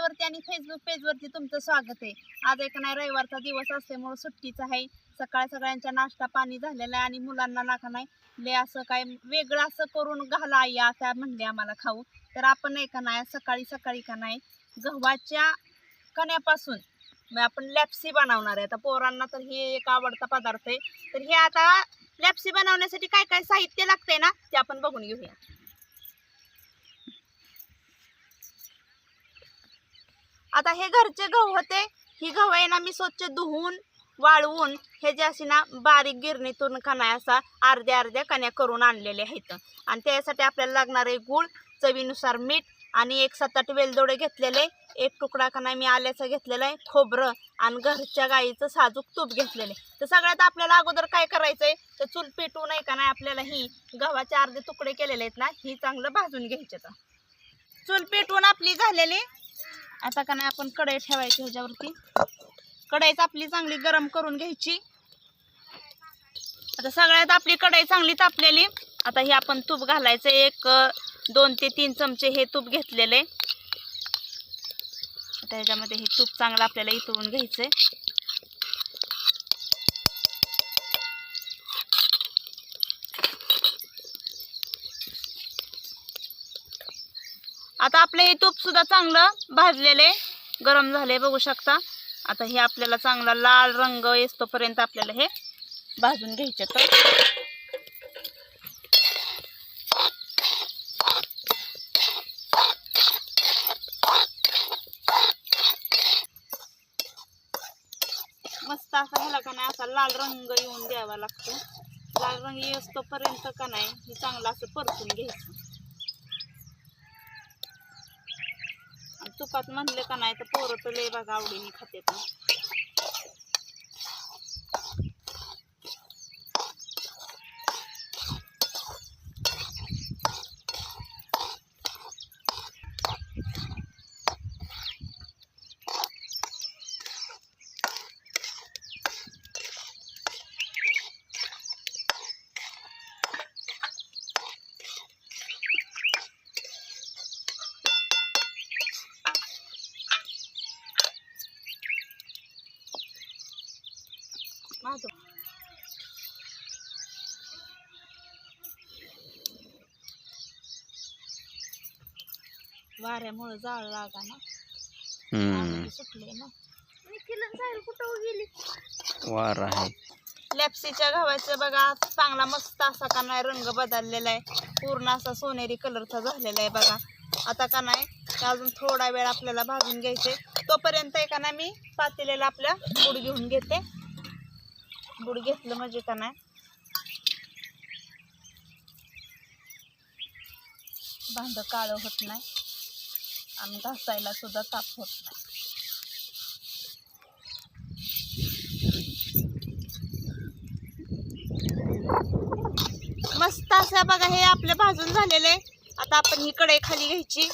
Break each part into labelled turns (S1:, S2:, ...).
S1: चॅनलवरती आणि फेसबुक पेजवरती तुमचं स्वागत आहे. आज एक नाही रविवारचा दिवस असल्यामुळे सुट्टीचा आहे. सकाळ सगळ्यांचा नाश्ता पाणी झालेला आहे आणि मुलांना नाका नाही. ले असं काय वेगळं असं करून घाला आई असं म्हणले आम्हाला खाऊ. तर आपण नाही का नाही सकाळी सकाळी का नाही गव्हाच्या कण्यापासून मग आपण लॅप्सी बनवणार आहे. आता पोरांना तर हे एक आवडता पदार्थ आहे. तर हे आता लॅप्सी बनवण्यासाठी काय काय साहित्य लागतंय ना ते आपण बघून घेऊया. आता हे घरचे गहू होते ही गहू आहे ना मी स्वच्छ धुवून वाळवून हे जे असे ना बारीक गिरणीतून कणाय असा अर्ध्या अर्ध्या कण्या करून आणलेले आहेत. आणि त्यासाठी आपल्याला लागणार आहे गूळ चवीनुसार मीठ आणि एक सात आठ वेलदोडे घेतलेले. एक तुकडा कणा मी आल्याचा घेतलेला आहे खोबरं आणि घरच्या गाईचं साजूक तूप घेतलेले तर सगळ्यात आपल्याला अगोदर काय करायचं आहे तर चूल पेटू नाही का नाही आपल्याला ही गव्हाचे अर्धे तुकडे केलेले आहेत ना ही चांगलं भाजून घ्यायचे तर चूल पेटवून आपली झालेली आता का नाही आपण कढई ठेवायची ह्याच्यावरती. कढईच आपली चांगली गरम करून घ्यायची. आता सगळ्यात आपली कढई चांगली तापलेली. आता हे आपण तूप घालायचं. एक दोन ते तीन चमचे हे तूप घेतलेले. आता ह्याच्यामध्ये हे तूप चांगलं आपल्याला इथून घ्यायचं आहे आता आपलं हे तूप सुद्धा चांगलं भाजलेले गरम झाले बघू शकता. आता हे आपल्याला चांगला लाल रंग येतोपर्यंत आपल्याला हे भाजून घ्यायचे तर. मस्त असा ह्याला का नाही असा लाल रंग येऊन द्यावा लागतो. लाल रंग येतोपर्यंत का नाही हे चांगलं असं परतून घ्यायचं. तुपात म्हणलं का नाही तर पोरं तर लय बघा आवडीने खाते वाऱ्यामुळे जाळ लागा ना.
S2: हम्म.
S1: सुटले ना. कुठं गेली?
S2: वार आहे.
S1: लॅप्सीच्या गव्हाचं बघा चांगला मस्त असा का नाही रंग बदललेला आहे. पूर्ण असा सोनेरी कलरचा झालेला आहे बघा. आता का नाही ते अजून थोडा वेळ आपल्याला भाजून घ्यायचे. तोपर्यंत आहे का नाही मी पातेल्याला आपल्या बुड घेऊन घेते. बुड घेतलं म्हणजे का नाही. भांड काळं होत नाही. आणि घासायला सुद्धा ताप होत नाही. मस्त असं बघा हे आपले भाजून झालेले आता आपण ही कढई खाली घ्यायची.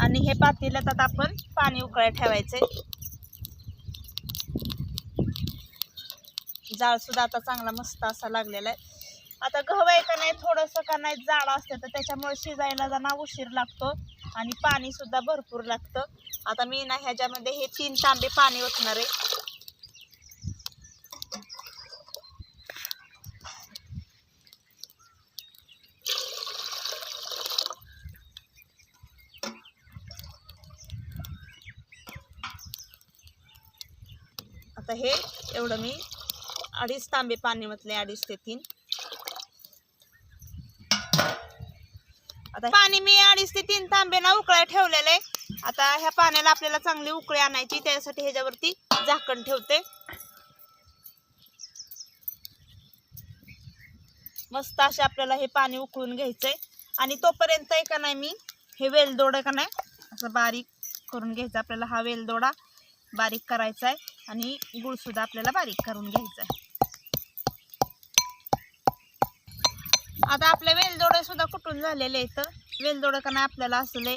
S1: आणि हे पातेल्यात आता आपण पाणी उकळायला ठेवायचंय. जाळ सुद्धा आता चांगला मस्त असा लागलेला आहे. आता गहू आहे का नाही थोडंसं का नाही जाड असतं तर त्याच्यामुळे शिजायला जाणं उशीर लागतो आणि पाणी सुद्धा भरपूर लागतं. आता मी ना ह्याच्यामध्ये हे तीन तांबे पाणी ओतणार आहे. आता हे एवढं मी अडीच तांबे पाणी म्हटले अडीच ते तीन. आता पाणी मी अडीच ते तीन तांबे ना उकळ्या ठेवलेले आता ह्या पाण्याला आपल्याला चांगली उकळी आणायची त्यासाठी ह्याच्यावरती झाकण ठेवते. मस्त असे आपल्याला हे पाणी उकळून घ्यायचंय. आणि तोपर्यंत आहे का नाही मी हे वेलदोडं का नाही असं बारीक करून घ्यायचं. आपल्याला हा वेलदोडा बारीक करायचा आहे आणि गुळसुद्धा आपल्याला बारीक करून घ्यायचा आहे आता आपले वेलदोडे सुद्धा कुठून झालेले आहेत? वेलदोडं का नाही आपल्याला असं लय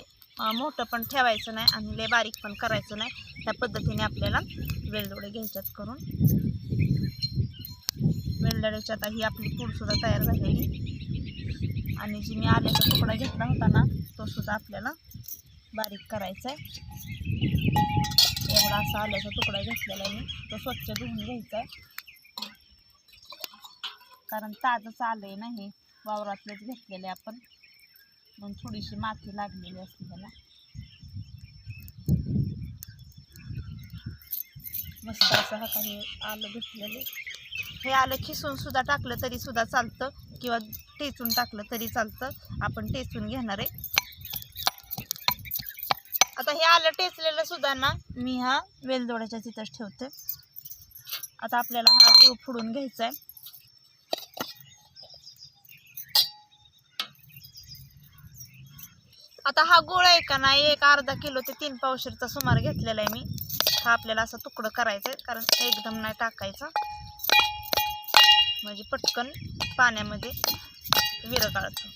S1: मोठं पण ठेवायचं नाही आणि लय बारीक पण करायचं नाही. त्या पद्धतीने आपल्याला वेलदोडे घ्यायच्यात करून. वेलदोड्याची आता ही आपली पूडसुद्धा तयार झालेली. आणि जी मी आल्याचा तुकडा घेतला होता ना तो सुद्धा आपल्याला बारीक करायचा आहे एवढा असा आल्याचा तुकडा घेतलेला आहे मी. तो स्वच्छ धुवून घ्यायचा आहे कारण ताजंच आलं आहे नाही वावरातलेच घेतलेले आपण. मग थोडीशी माती लागलेली असते त्याला. मस्त असं हाताने आलं घेतलेलं हे आलं खिसून सुद्धा टाकलं तरी सुद्धा चालतं किंवा टेचून टाकलं तरी चालतं. आपण टेचून घेणार आहे. आता हे आलं टेचलेलं सुद्धा ना मी हा वेलदोड्याच्या तिथंच ठेवते. आता आपल्याला हा गूळ फोडून घ्यायचा आहे आता हा गोळा आहे का नाही? एक अर्धा किलो ते तीन पावशेरचा सुमार घेतलेला आहे मी. हा आपल्याला असं तुकडं करायचं आहे कारण एकदम नाही टाकायचा. म्हणजे पटकन पाण्यामध्ये विरघळतं.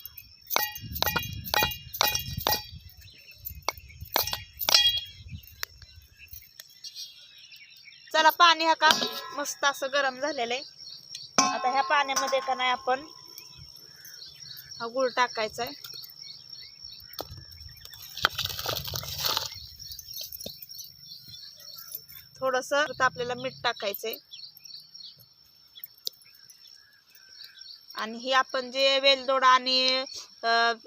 S1: चला पाणी हा का? मस्त असं गरम झालेलं आहे. आता ह्या पाण्यामध्ये का नाही आपण हा गुळ टाकायचा आहे. थोडंसं आपल्याला मीठ टाकायचंय. आणि हे आपण जे वेलदोडा आणि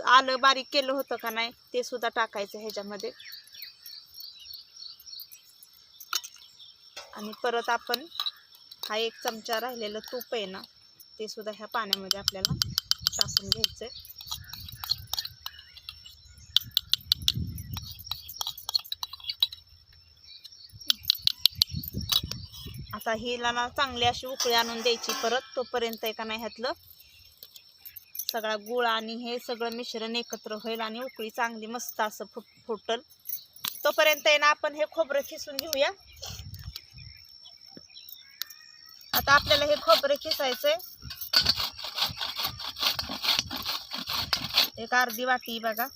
S1: आलं बारीक केलं होतं का नाही ते सुद्धा टाकायचं ह्याच्यामध्ये. आणि परत आपण हा एक चमचा राहिलेलं तूप आहे ना ते सुद्धा ह्या पाण्यामध्ये आपल्याला टाकून घ्यायचंय. आता हिला ना चांगली अशी उकळी आणून द्यायची परत तोपर्यंत आहे का नाही ह्यातलं. सगळा गुळ आणि हे सगळं मिश्रण एकत्र होईल आणि उकळी चांगली मस्त असं फुट फुटल. तोपर्यंत आहे ना आपण हे खोबरं खिसून घेऊया. आता आपल्याला हे खोबरं खिसायचंय. एक अर्धी वाटी बघा.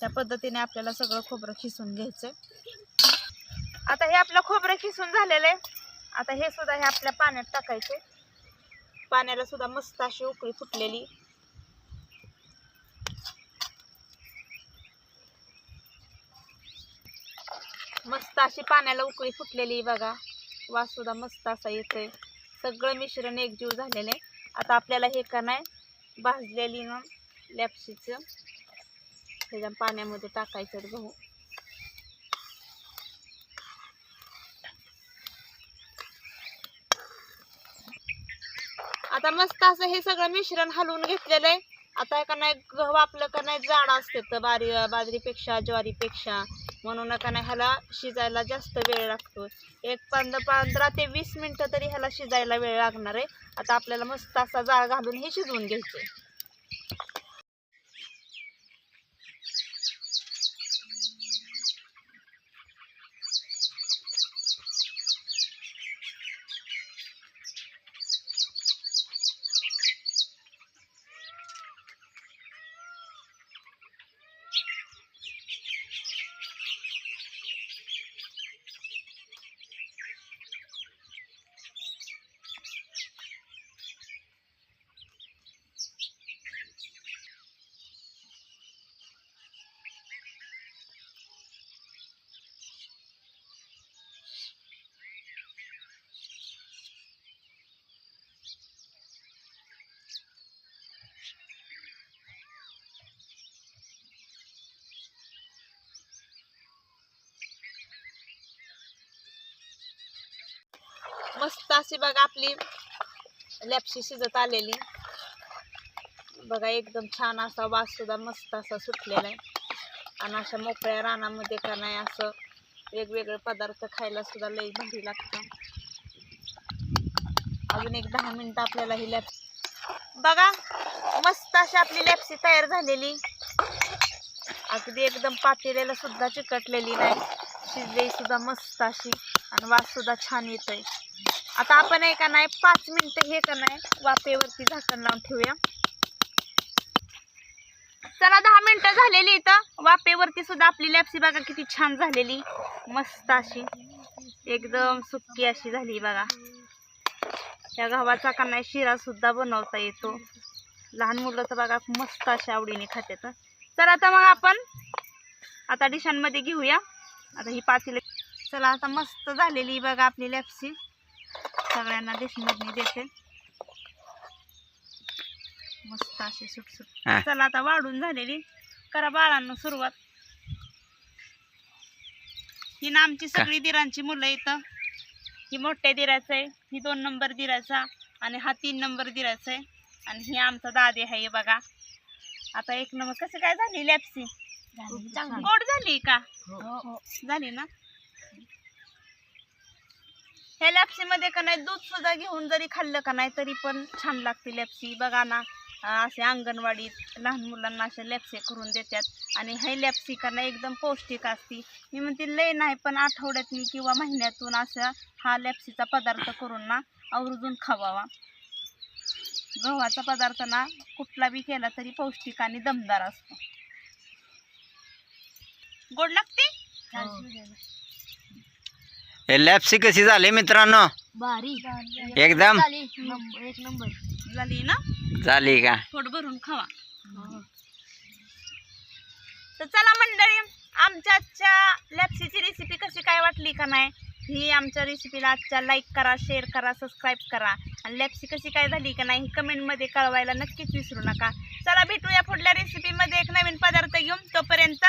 S1: त्या पद्धतीने आपल्याला सगळं खोबरं खिसून घ्यायचंय. आता हे आपलं खोबरं खिसून झालेलं आहे आता हे सुद्धा हे आपल्या पाण्यात टाकायचे पाण्याला सुद्धा मस्त अशी उकळी फुटलेली. मस्त अशी पाण्याला उकळी फुटलेली बघा. वास सुद्धा मस्त असा येतोय. सगळं मिश्रण एकजीव झालेलं आहे आता आपल्याला हे का नाही भाजलेली ना लॅपशीचं. त्याच्या पाण्यामध्ये टाकायचं गहू आता मस्त असं हे सगळं मिश्रण हलवून घेतलेलं आहे आता का नाही गहू आपलं का नाही जाड असते तर बारी बाजरीपेक्षा ज्वारीपेक्षा. म्हणून का नाही ह्याला शिजायला जास्त वेळ लागतो. एक पंधरा पंधरा ते वीस मिनटं तरी ह्याला शिजायला वेळ लागणार आहे. आता आपल्याला मस्त असा जाळ घालून हे शिजवून घ्यायचं मस्त अशी बघा आपली लॅपशी शिजत आलेली. बघा एकदम छान असा वास सुद्धा मस्त असा सुटलेला आहे. आणि अशा मोकळ्या रानामध्ये का नाही असं वेगवेगळे पदार्थ खायला सुद्धा लई भारी लागतं. अजून एक दहा मिनिटं आपल्याला ही लॅप बघा मस्त अशी आपली लॅपसी तयार झालेली. अगदी एकदम पातेल्याला सुद्धा चिकटलेली नाही. शिजलेली सुद्धा मस्त अशी आणि वास सुद्धा छान येतोय. आता आपण आहे का नाही पाच मिनिटं हे का नाही वाफेवरती झाकण लावून ठेवूया. चला दहा मिनिटं झालेली इथं. वाफेवरती सुद्धा आपली लॅपसी बघा किती छान झालेली. मस्त अशी. एकदम सुक्की अशी झाली बघा. या गव्हाचा का नाही शिरा सुद्धा बनवता येतो. लहान मुलं तर बघा मस्त अशा आवडीने खाते तर चला आता मग आपण आता डिशांमध्ये घेऊया. आता ही पातेलं चला आता मस्त झालेली बघा आपली लॅप्सी. सगळ्यांना डिशमधनी देते. मस्त अशी सुटसुट.
S2: हा.
S1: चला आता वाढून झालेली. करा बाळांना सुरुवात. ही ना आमची सगळी दिरांची मुलं इथं. ही मोठ्या दिराचं आहे ही दोन नंबर दिराचा आणि हा तीन नंबर दिराचा आहे. आणि ही आमचा दादी आहे बघा. आता एक नंबर कसं काय झाली लॅप्सी गोड झाली का? झाली ना? ह्या लॅप्सी मध्ये का नाही दूध सुद्धा घेऊन जरी खाल्लं का नाही तरी पण छान लागते लॅप्सी बघा ना असे अंगणवाडीत लहान मुलांना असे लॅप्से करून देतात. आणि हे लॅप्सी का नाही एकदम पौष्टिक असते. मी म्हणते लय नाही पण आठवड्यातून किंवा महिन्यातून असा हा लॅप्सीचा पदार्थ करून ना आवर्जून खावावा. गव्हाचा पदार्थ ना कुठला बी केला तरी पौष्टिक आणि दमदार असतो. गोड लागते?
S2: हे लॅप्सी कशी झाली मित्रांनो?
S1: बारी.
S2: एकदम?
S1: एक नंबर. झाली ना?
S2: झाली का?
S1: पोट भरून खावा. तर चला मंडळी आमच्या आजच्या लॅप्सीची रेसिपी कशी काय वाटली का नाही ही आमच्या रेसिपीला आजच्या लाईक करा शेअर करा सबस्क्राईब करा. आणि लॅप्सी कशी काय झाली का नाही ही कमेंटमध्ये कळवायला नक्कीच विसरू नका. चला भेटूया पुढल्या रेसिपीमध्ये एक नवीन पदार्थ घेऊन. तोपर्यंत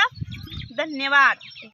S1: धन्यवाद.